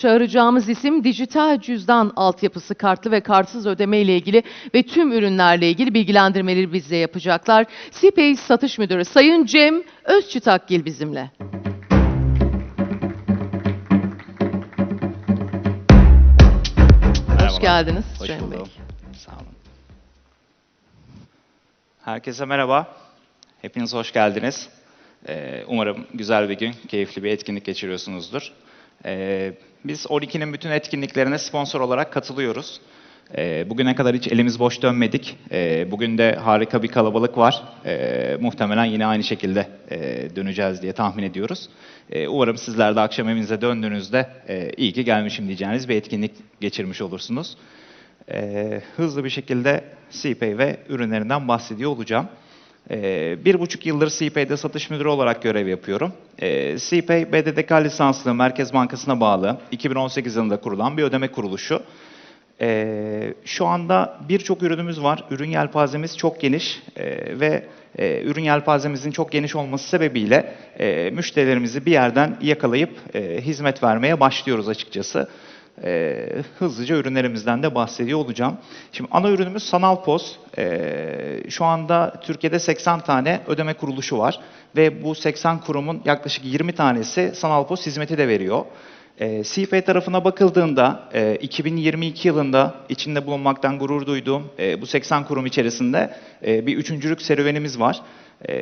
Çağıracağımız isim dijital cüzdan altyapısı kartlı ve kartsız ödeme ile ilgili ve tüm ürünlerle ilgili bilgilendirmeleri bizle yapacaklar. CPay Satış Müdürü Sayın Cem Özçıtakgil bizimle. Merhabalar. Hoş geldiniz Hoş Cem Bey. Sağ olun. Herkese merhaba. Hepiniz hoş geldiniz. Ee, umarım güzel bir gün, keyifli bir etkinlik geçiriyorsunuzdur. Ee, biz 12'nin bütün etkinliklerine sponsor olarak katılıyoruz. Ee, bugüne kadar hiç elimiz boş dönmedik. Ee, bugün de harika bir kalabalık var. Ee, muhtemelen yine aynı şekilde e, döneceğiz diye tahmin ediyoruz. Ee, umarım sizler de akşam evinize döndüğünüzde e, iyi ki gelmişim diyeceğiniz bir etkinlik geçirmiş olursunuz. Hızlı bir şekilde CPay ve ürünlerinden bahsediyor olacağım. Ee, bir buçuk yıldır CPay'de satış müdürü olarak görev yapıyorum. Ee, CPay, BDDK lisanslı Merkez Bankası'na bağlı 2018 yılında kurulan bir ödeme kuruluşu. Ee, şu anda birçok ürünümüz var. Ürün yelpazemiz çok geniş ve e, ürün yelpazemizin çok geniş olması sebebiyle e, müşterilerimizi bir yerden yakalayıp e, hizmet vermeye başlıyoruz açıkçası. Ee, hızlıca ürünlerimizden de bahsediyor olacağım. Şimdi ana ürünümüz Sanal POS. Ee, şu anda Türkiye'de 80 tane ödeme kuruluşu var ve bu 80 kurumun yaklaşık 20 tanesi Sanal POS hizmeti de veriyor. E, CPay tarafına bakıldığında e, 2022 yılında içinde bulunmaktan gurur duyduğum e, bu 80 kurum içerisinde e, bir üçüncülük serüvenimiz var. E,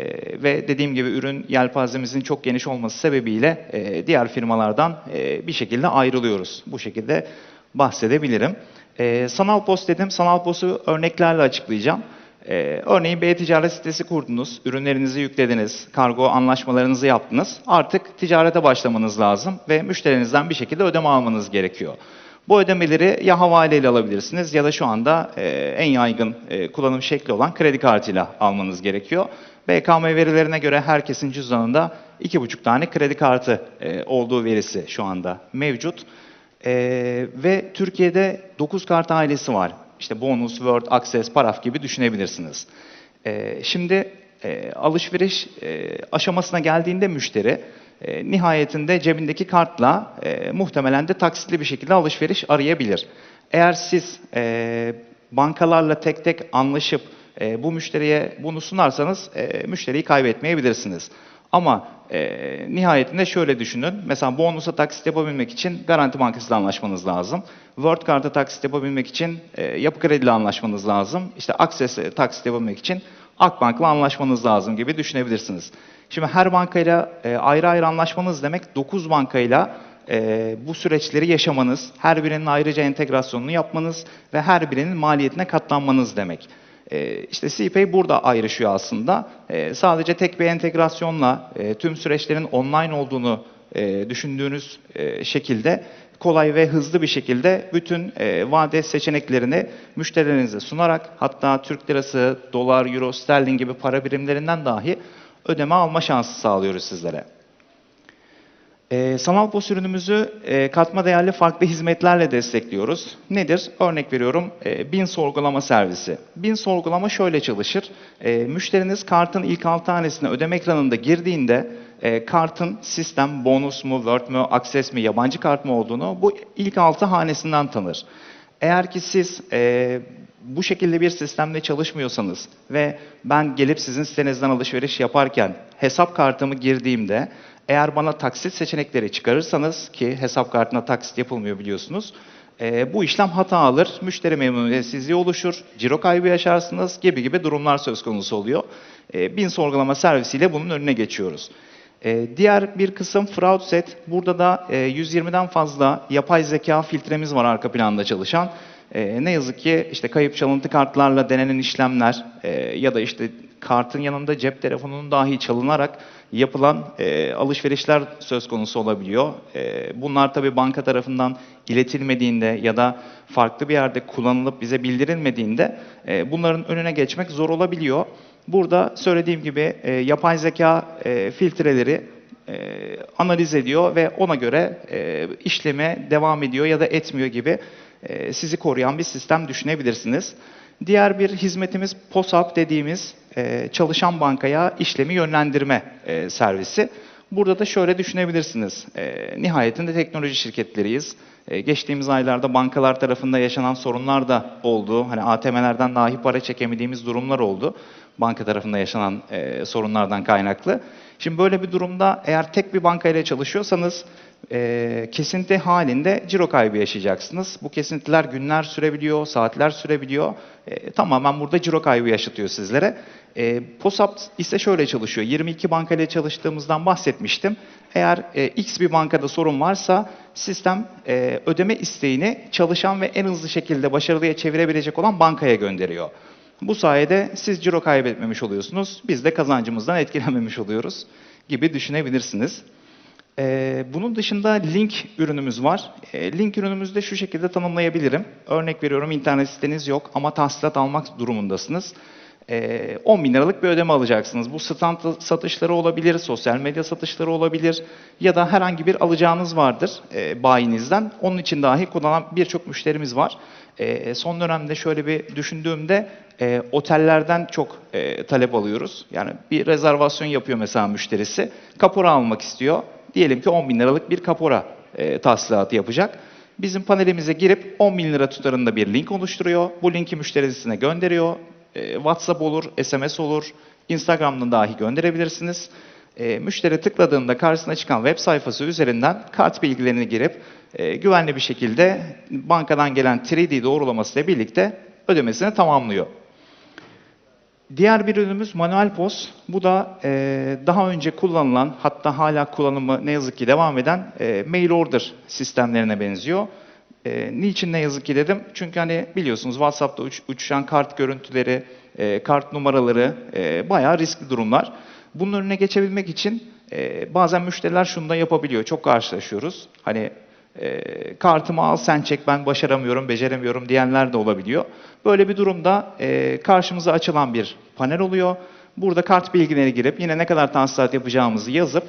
ve dediğim gibi ürün yelpazemizin çok geniş olması sebebiyle e, diğer firmalardan e, bir şekilde ayrılıyoruz. Bu şekilde bahsedebilirim. E, sanal post dedim. Sanal postu örneklerle açıklayacağım. Ee, örneğin bir e-ticaret sitesi kurdunuz, ürünlerinizi yüklediniz, kargo anlaşmalarınızı yaptınız. Artık ticarete başlamanız lazım ve müşterinizden bir şekilde ödeme almanız gerekiyor. Bu ödemeleri ya havaleyle alabilirsiniz ya da şu anda e, en yaygın e, kullanım şekli olan kredi kartıyla almanız gerekiyor. BKM verilerine göre herkesin cüzdanında 2,5 tane kredi kartı e, olduğu verisi şu anda mevcut. Ee, ve Türkiye'de 9 kart ailesi var. İşte Bonus, Word, Access, Paraf gibi düşünebilirsiniz. Ee, şimdi e, alışveriş e, aşamasına geldiğinde müşteri e, nihayetinde cebindeki kartla e, muhtemelen de taksitli bir şekilde alışveriş arayabilir. Eğer siz e, bankalarla tek tek anlaşıp e, bu müşteriye bunu sunarsanız e, müşteriyi kaybetmeyebilirsiniz. Ama e, nihayetinde şöyle düşünün. Mesela bonusa taksit yapabilmek için Garanti Bankası'yla anlaşmanız lazım. Word kartı taksit yapabilmek için e, Yapı Kredi ile anlaşmanız lazım. İşte Access e, taksit yapabilmek için Akbank'la anlaşmanız lazım gibi düşünebilirsiniz. Şimdi her bankayla e, ayrı ayrı anlaşmanız demek 9 bankayla e, bu süreçleri yaşamanız, her birinin ayrıca entegrasyonunu yapmanız ve her birinin maliyetine katlanmanız demek. E, işte CPay burada ayrışıyor aslında. E, sadece tek bir entegrasyonla e, tüm süreçlerin online olduğunu e, düşündüğünüz e, şekilde kolay ve hızlı bir şekilde bütün vade seçeneklerini müşterilerinize sunarak hatta Türk lirası, dolar, euro, sterlin gibi para birimlerinden dahi ödeme alma şansı sağlıyoruz sizlere. E, sanal pos e, katma değerli farklı hizmetlerle destekliyoruz. Nedir? Örnek veriyorum e, bin sorgulama servisi. Bin sorgulama şöyle çalışır. E, müşteriniz kartın ilk 6 tanesine ödeme ekranında girdiğinde e, kartın sistem bonus mu, word mu, access mi, yabancı kart mı olduğunu bu ilk 6 hanesinden tanır. Eğer ki siz e, bu şekilde bir sistemle çalışmıyorsanız ve ben gelip sizin sitenizden alışveriş yaparken hesap kartımı girdiğimde eğer bana taksit seçenekleri çıkarırsanız ki hesap kartına taksit yapılmıyor biliyorsunuz. e, bu işlem hata alır, müşteri memnuniyetsizliği oluşur, ciro kaybı yaşarsınız gibi gibi durumlar söz konusu oluyor. E, bin sorgulama servisiyle bunun önüne geçiyoruz. E, diğer bir kısım fraud set. Burada da e, 120'den fazla yapay zeka filtremiz var arka planda çalışan. E, ne yazık ki işte kayıp çalıntı kartlarla denenen işlemler e, ya da işte kartın yanında cep telefonunun dahi çalınarak yapılan e, alışverişler söz konusu olabiliyor. E, bunlar tabii banka tarafından iletilmediğinde ya da farklı bir yerde kullanılıp bize bildirilmediğinde e, bunların önüne geçmek zor olabiliyor. Burada söylediğim gibi e, yapay zeka e, filtreleri e, analiz ediyor ve ona göre e, işleme devam ediyor ya da etmiyor gibi e, sizi koruyan bir sistem düşünebilirsiniz. Diğer bir hizmetimiz POSAP dediğimiz e, çalışan bankaya işlemi yönlendirme e, servisi. Burada da şöyle düşünebilirsiniz. E, nihayetinde teknoloji şirketleriyiz. Geçtiğimiz aylarda bankalar tarafında yaşanan sorunlar da oldu. Hani ATM'lerden dahi para çekemediğimiz durumlar oldu. Banka tarafında yaşanan sorunlardan kaynaklı. Şimdi böyle bir durumda eğer tek bir bankayla çalışıyorsanız e, kesinti halinde ciro kaybı yaşayacaksınız. Bu kesintiler günler sürebiliyor, saatler sürebiliyor. E, tamamen burada ciro kaybı yaşatıyor sizlere. E, POSAP ise şöyle çalışıyor. 22 bankayla çalıştığımızdan bahsetmiştim. Eğer e, X bir bankada sorun varsa sistem e, ödeme isteğini çalışan ve en hızlı şekilde başarılıya çevirebilecek olan bankaya gönderiyor. Bu sayede siz ciro kaybetmemiş oluyorsunuz, biz de kazancımızdan etkilenmemiş oluyoruz gibi düşünebilirsiniz. Ee, bunun dışında link ürünümüz var. Ee, link ürünümüzü de şu şekilde tanımlayabilirim. Örnek veriyorum internet siteniz yok ama tahsilat almak durumundasınız. Ee, 10 bin liralık bir ödeme alacaksınız. Bu stand satışları olabilir, sosyal medya satışları olabilir ya da herhangi bir alacağınız vardır e, bayinizden. Onun için dahi kullanan birçok müşterimiz var. E, son dönemde şöyle bir düşündüğümde e, otellerden çok e, talep alıyoruz. Yani bir rezervasyon yapıyor mesela müşterisi. Kapora almak istiyor. Diyelim ki 10 bin liralık bir kapora e, tahsilatı yapacak. Bizim panelimize girip 10 bin lira tutarında bir link oluşturuyor. Bu linki müşterisine gönderiyor. E, WhatsApp olur, SMS olur, Instagram'dan dahi gönderebilirsiniz. E, müşteri tıkladığında karşısına çıkan web sayfası üzerinden kart bilgilerini girip e, güvenli bir şekilde bankadan gelen 3D doğrulamasıyla birlikte ödemesini tamamlıyor. Diğer bir ürünümüz manuel POS. Bu da e, daha önce kullanılan hatta hala kullanımı ne yazık ki devam eden e, mail order sistemlerine benziyor. E, niçin ne yazık ki dedim? Çünkü hani biliyorsunuz WhatsApp'ta uç- uçuşan kart görüntüleri, e, kart numaraları e, bayağı riskli durumlar. Bunun önüne geçebilmek için e, bazen müşteriler şunu da yapabiliyor. Çok karşılaşıyoruz. Hani e, kartımı al sen çek ben başaramıyorum, beceremiyorum diyenler de olabiliyor. Böyle bir durumda e, karşımıza açılan bir panel oluyor. Burada kart bilgileri girip yine ne kadar tahsilat yapacağımızı yazıp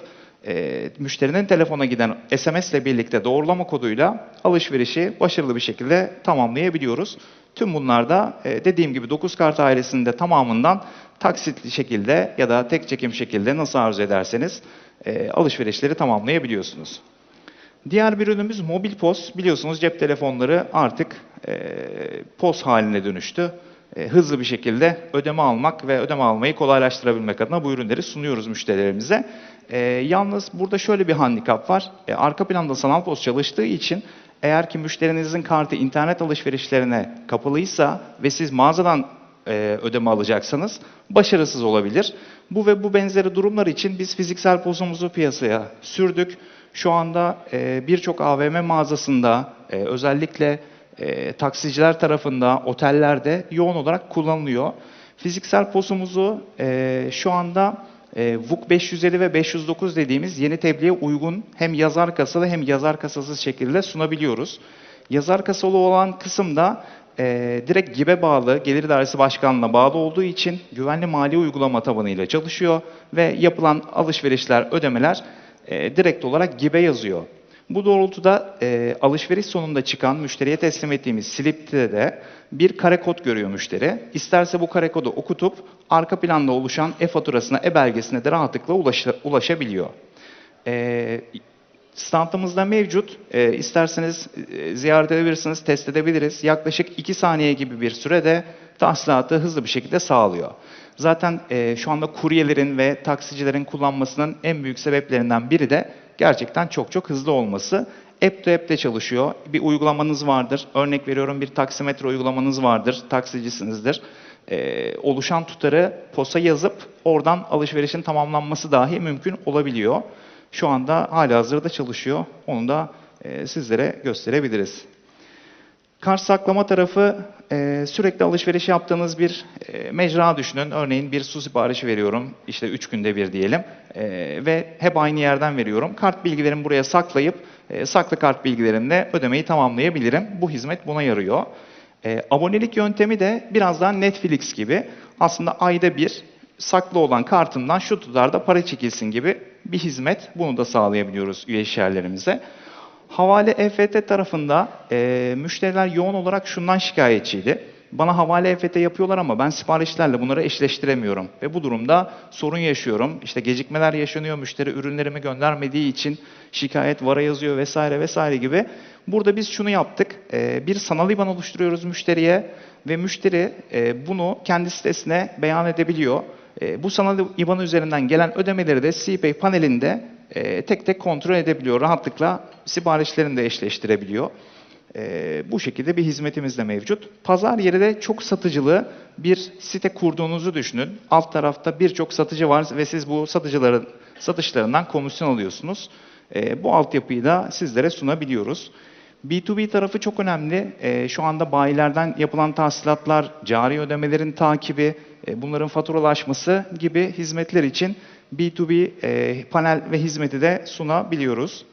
e, müşterinin telefona giden SMS ile birlikte doğrulama koduyla alışverişi başarılı bir şekilde tamamlayabiliyoruz. Tüm bunlar da e, dediğim gibi 9 kart ailesinde tamamından taksitli şekilde ya da tek çekim şekilde nasıl arzu ederseniz e, alışverişleri tamamlayabiliyorsunuz. Diğer bir ürünümüz mobil POS. Biliyorsunuz cep telefonları artık e, POS haline dönüştü. E, hızlı bir şekilde ödeme almak ve ödeme almayı kolaylaştırabilmek adına bu ürünleri sunuyoruz müşterilerimize. E, yalnız burada şöyle bir handikap var. E, arka planda sanal POS çalıştığı için eğer ki müşterinizin kartı internet alışverişlerine kapalıysa ve siz mağazadan e, ödeme alacaksanız başarısız olabilir. Bu ve bu benzeri durumlar için biz fiziksel pozumuzu piyasaya sürdük. Şu anda e, birçok AVM mağazasında e, özellikle e, taksiciler tarafında, otellerde yoğun olarak kullanılıyor. Fiziksel posumuzu e, şu anda e, VUK 550 ve 509 dediğimiz yeni tebliğe uygun hem yazar kasalı hem yazar kasasız şekilde sunabiliyoruz. Yazar kasalı olan kısımda e, direkt GİB'e bağlı, Gelir Dairesi Başkanlığı'na bağlı olduğu için güvenli mali uygulama tabanıyla çalışıyor ve yapılan alışverişler, ödemeler e, direkt olarak GİB'e yazıyor. Bu doğrultuda e, alışveriş sonunda çıkan müşteriye teslim ettiğimiz slipte de bir kare kod görüyor müşteri. İsterse bu kare kodu okutup arka planda oluşan e-faturasına, e-belgesine de rahatlıkla ulaşa- ulaşabiliyor. E, standımızda mevcut. E, isterseniz e, ziyaret edebilirsiniz, test edebiliriz. Yaklaşık 2 saniye gibi bir sürede tahsilatı hızlı bir şekilde sağlıyor. Zaten e, şu anda kuryelerin ve taksicilerin kullanmasının en büyük sebeplerinden biri de gerçekten çok çok hızlı olması. App to app'te çalışıyor. Bir uygulamanız vardır. Örnek veriyorum bir taksimetre uygulamanız vardır. Taksicisinizdir. E, oluşan tutarı POS'a yazıp oradan alışverişin tamamlanması dahi mümkün olabiliyor. Şu anda hala hazırda çalışıyor. Onu da e, sizlere gösterebiliriz. Kart saklama tarafı e, sürekli alışveriş yaptığınız bir e, mecra düşünün. Örneğin bir su siparişi veriyorum. işte 3 günde bir diyelim. E, ve hep aynı yerden veriyorum. Kart bilgilerimi buraya saklayıp e, saklı kart bilgilerimle ödemeyi tamamlayabilirim. Bu hizmet buna yarıyor. E, abonelik yöntemi de biraz daha Netflix gibi. Aslında ayda bir saklı olan kartından şu tutarda para çekilsin gibi bir hizmet. Bunu da sağlayabiliyoruz üye işyerlerimize. Havale EFT tarafında e, müşteriler yoğun olarak şundan şikayetçiydi. bana havale EFT yapıyorlar ama ben siparişlerle bunları eşleştiremiyorum. Ve bu durumda sorun yaşıyorum. İşte gecikmeler yaşanıyor, müşteri ürünlerimi göndermediği için şikayet vara yazıyor vesaire vesaire gibi. Burada biz şunu yaptık. Ee, bir sanal IBAN oluşturuyoruz müşteriye ve müşteri e, bunu kendi sitesine beyan edebiliyor. E, bu sanal IBAN üzerinden gelen ödemeleri de CPay panelinde e, tek tek kontrol edebiliyor. Rahatlıkla siparişlerini de eşleştirebiliyor. E, bu şekilde bir hizmetimiz de mevcut. Pazar yeri de çok satıcılı bir site kurduğunuzu düşünün. Alt tarafta birçok satıcı var ve siz bu satıcıların satışlarından komisyon alıyorsunuz. E, bu altyapıyı da sizlere sunabiliyoruz. B2B tarafı çok önemli. E, şu anda bayilerden yapılan tahsilatlar, cari ödemelerin takibi, bunların faturalaşması gibi hizmetler için B2B e, panel ve hizmeti de sunabiliyoruz.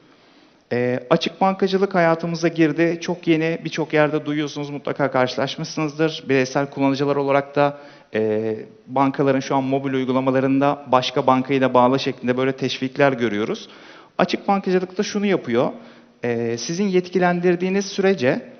E, açık bankacılık hayatımıza girdi. Çok yeni, birçok yerde duyuyorsunuz, mutlaka karşılaşmışsınızdır. Bireysel kullanıcılar olarak da e, bankaların şu an mobil uygulamalarında başka bankayı da bağla şeklinde böyle teşvikler görüyoruz. Açık bankacılıkta şunu yapıyor. Sizin yetkilendirdiğiniz sürece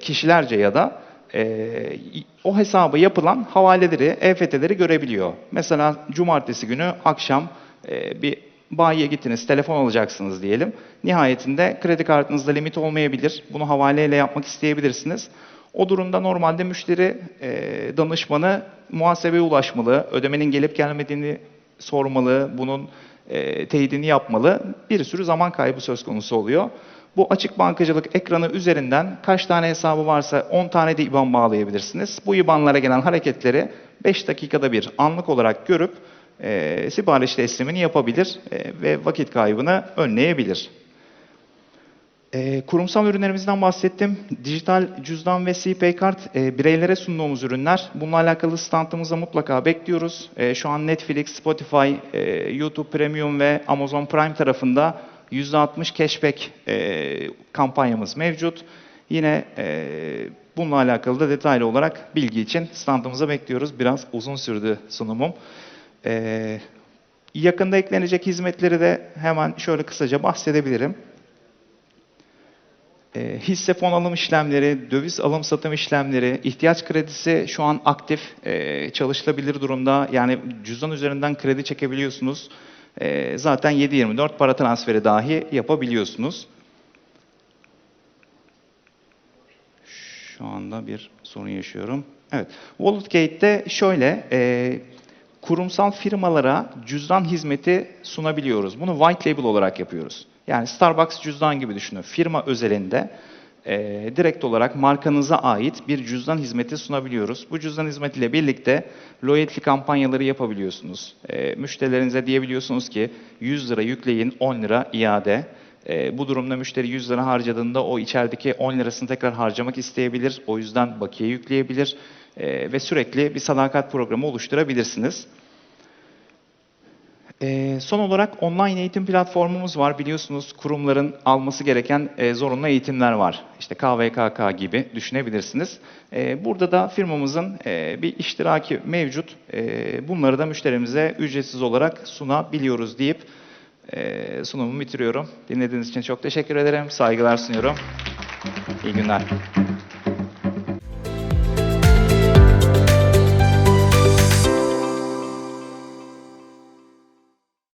kişilerce ya da e, o hesaba yapılan havaleleri, EFT'leri görebiliyor. Mesela cumartesi günü akşam e, bir bayiye gittiniz, telefon alacaksınız diyelim. Nihayetinde kredi kartınızda limit olmayabilir. Bunu havaleyle yapmak isteyebilirsiniz. O durumda normalde müşteri e, danışmanı muhasebeye ulaşmalı, ödemenin gelip gelmediğini sormalı, bunun e, teyidini yapmalı. Bir sürü zaman kaybı söz konusu oluyor. Bu açık bankacılık ekranı üzerinden kaç tane hesabı varsa 10 tane de IBAN bağlayabilirsiniz. Bu IBAN'lara gelen hareketleri 5 dakikada bir anlık olarak görüp e, sipariş teslimini yapabilir e, ve vakit kaybını önleyebilir. E, kurumsal ürünlerimizden bahsettim. Dijital cüzdan ve CPay kart e, bireylere sunduğumuz ürünler. Bununla alakalı standımıza mutlaka bekliyoruz. E, şu an Netflix, Spotify, e, YouTube Premium ve Amazon Prime tarafında %60 cashback e, kampanyamız mevcut. Yine e, bununla alakalı da detaylı olarak bilgi için standımıza bekliyoruz. Biraz uzun sürdü sunumum. E, yakında eklenecek hizmetleri de hemen şöyle kısaca bahsedebilirim. E, hisse fon alım işlemleri, döviz alım satım işlemleri, ihtiyaç kredisi şu an aktif e, çalışılabilir durumda. Yani cüzdan üzerinden kredi çekebiliyorsunuz. E, zaten 7-24 para transferi dahi yapabiliyorsunuz. Şu anda bir sorun yaşıyorum. Evet, WalletGate'de şöyle, e, kurumsal firmalara cüzdan hizmeti sunabiliyoruz. Bunu white label olarak yapıyoruz. Yani Starbucks cüzdan gibi düşünün. Firma özelinde e, direkt olarak markanıza ait bir cüzdan hizmeti sunabiliyoruz. Bu cüzdan hizmetiyle birlikte loyalty kampanyaları yapabiliyorsunuz. E, müşterilerinize diyebiliyorsunuz ki 100 lira yükleyin 10 lira iade. E, bu durumda müşteri 100 lira harcadığında o içerideki 10 lirasını tekrar harcamak isteyebilir. O yüzden bakiye yükleyebilir e, ve sürekli bir sadakat programı oluşturabilirsiniz. E, son olarak online eğitim platformumuz var. Biliyorsunuz kurumların alması gereken e, zorunlu eğitimler var. İşte KVKK gibi düşünebilirsiniz. E, burada da firmamızın e, bir iştiraki mevcut. E, bunları da müşterimize ücretsiz olarak sunabiliyoruz deyip e, sunumumu bitiriyorum. Dinlediğiniz için çok teşekkür ederim. Saygılar sunuyorum. İyi günler.